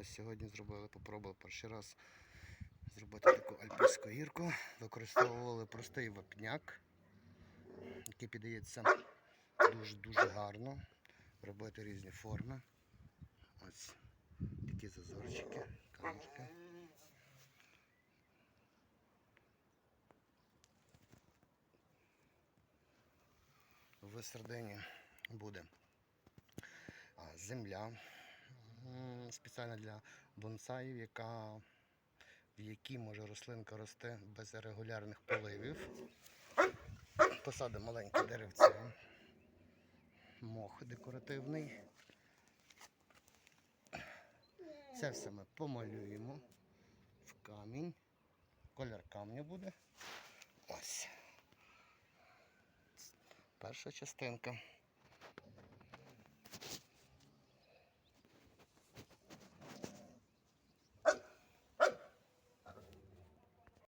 Ось сьогодні зробили, попробували перший раз зробити таку альпійську гірку. Використовували простий вапняк, який піддається дуже-дуже гарно. Робити різні форми. Ось такі зазорчики, камушки. В буде земля спеціально для бонсаїв, яка, в якій може рослинка рости без регулярних поливів. Посадимо маленьке деревце, мох декоративний. Це все ми помалюємо в камінь. Колір камня буде. Ось. Перша частинка.